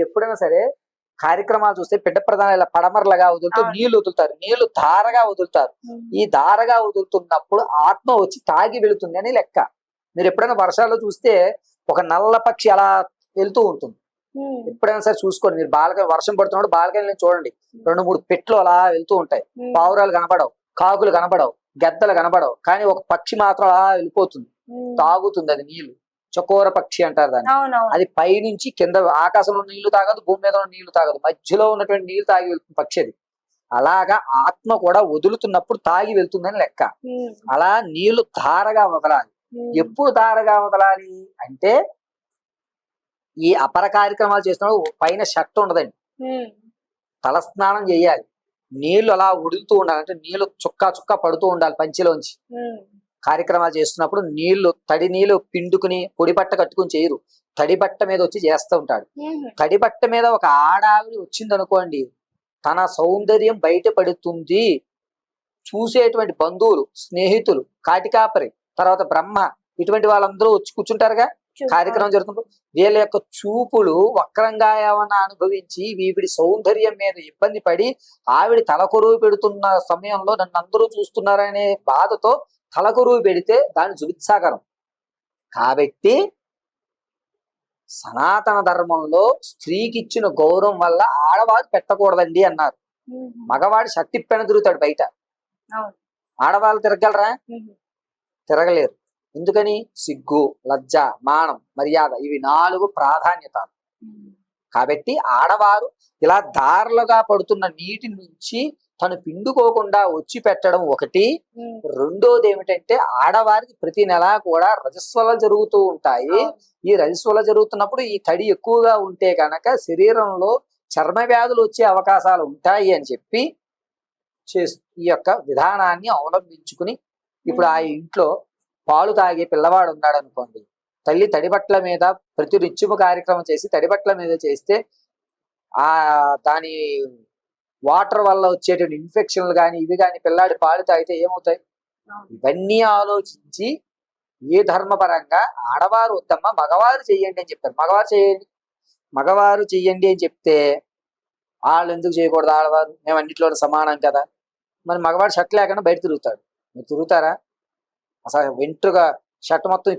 మీరు ఎప్పుడైనా సరే కార్యక్రమాలు చూస్తే పిట్ట ప్రధాన ఇలా పడమరలుగా వదులుతూ. నీళ్ళు వదులుతారు. నీళ్ళు ధారగా వదులుతారు. ఈ ధారగా వదులుతున్నప్పుడు ఆత్మ వచ్చి తాగి వెళుతుంది అని లెక్క. మీరు ఎప్పుడైనా వర్షాలు చూస్తే ఒక నల్ల పక్షి అలా వెళ్తూ ఉంటుంది. ఎప్పుడైనా సరే చూసుకోండి. మీరు బాలక వర్షం పడుతున్నప్పుడు బాలకని చూడండి. రెండు మూడు పెట్లు అలా వెళ్తూ ఉంటాయి. పావురాలు కనపడవు కాకులు కనపడవు గెద్దలు కనపడవు. కానీ ఒక పక్షి మాత్రం అలా వెళ్ళిపోతుంది. తాగుతుంది అది నీళ్ళు. చకోర పక్షి అంటారు దాన్ని. అది పైనుంచి కింద ఆకాశంలో నీళ్ళు తాగదు భూమి మీద నీళ్ళు తాగదు. మధ్యలో ఉన్నటువంటి నీళ్ళు తాగి వెళ్తుంది పక్షి అది. అలాగా ఆత్మ కూడా వదులుతున్నప్పుడు తాగి వెళ్తుందని లెక్క. అలా నీళ్ళు ధారగా వదలాలి. ఎప్పుడు ధారగా వదలాలి అంటే ఈ అపర కార్యక్రమాలు చేస్తున్నప్పుడు పైన షర్ట్ ఉండదండి. తలస్నానం చేయాలి. నీళ్ళు అలా ఉడుకుతూ ఉండాలి. అంటే నీళ్ళు చుక్క చుక్క పడుతూ ఉండాలి పంచిలోంచి. కార్యక్రమాలు చేస్తున్నప్పుడు నీళ్ళు తడి నీళ్ళు పిండుకుని పొడి బట్ట కట్టుకుని చేయరు. తడి బట్ట మీద వచ్చి చేస్తూ ఉంటాడు. తడి బట్ట మీద ఒక ఆడావిడి వచ్చింది అనుకోండి తన సౌందర్యం బయటపడుతుంది చూసేటువంటి బంధువులు స్నేహితులు కాటికాపరి తర్వాత బ్రహ్మ ఇటువంటి వాళ్ళందరూ వచ్చి కూర్చుంటారుగా? కార్యక్రమం జరుగుతుంది వీళ్ళ యొక్క చూపులు వక్రంగా ఏమన్నా అనుభవించి వీవిడి సౌందర్యం మీద ఇబ్బంది పడి ఆవిడ తలకొరువు పెడుతున్న సమయంలో నన్ను అందరూ చూస్తున్నారనే బాధతో తలకొరువు పెడితే దాని జుగుత్సాకరం కాబట్టి సనాతన ధర్మంలో స్త్రీకి ఇచ్చిన గౌరవం వల్ల ఆడవారు పెట్టకూడదండి అన్నారు. మగవాడు శక్తి పెన తిరుగుతాడు బయట. ఆడవాళ్ళు తిరగలరా? తిరగలేరు. ఎందుకని? సిగ్గు లజ్జ మానం మర్యాద ఇవి నాలుగు ప్రాధాన్యతలు. కాబట్టి ఆడవారు ఇలా దారులుగా పడుతున్న నీటి నుంచి తను పిండుకోకుండా వచ్చి పెట్టడం ఒకటి. రెండోది ఏమిటంటే ఆడవారికి ప్రతి నెల కూడా రజస్వలు జరుగుతూ ఉంటాయి. ఈ రజస్వల జరుగుతున్నప్పుడు ఈ తడి ఎక్కువగా ఉంటే కనుక శరీరంలో చర్మ వ్యాధులు వచ్చే అవకాశాలు ఉంటాయి అని చెప్పి ఈ యొక్క విధానాన్ని అవలంబించుకుని ఇప్పుడు ఆ ఇంట్లో పాలు తాగే పిల్లవాడు ఉన్నాడు అనుకోండి. తల్లి తడిబట్ల మీద ప్రతి రిచ్చుము కార్యక్రమం చేసి తడిబట్ల మీద చేస్తే ఆ దాని వాటర్ వల్ల వచ్చేటువంటి ఇన్ఫెక్షన్లు కానీ ఇవి కానీ పిల్లాడి పాలు తాగితే ఏమవుతాయి? ఇవన్నీ ఆలోచించి ఏ ధర్మపరంగా ఆడవారు వద్దమ్మా మగవారు చెయ్యండి అని చెప్పారు. మగవారు చేయండి మగవారు చెయ్యండి అని చెప్తే వాళ్ళు ఎందుకు చేయకూడదు ఆడవారు? మేము అన్నింటిలో సమానం కదా. మరి మగవాడు షర్ట్ లేకుండా బయట తిరుగుతాడు. మీరు తిరుగుతారా? అసలు వెంట్రుగా షర్ట్ మొత్తం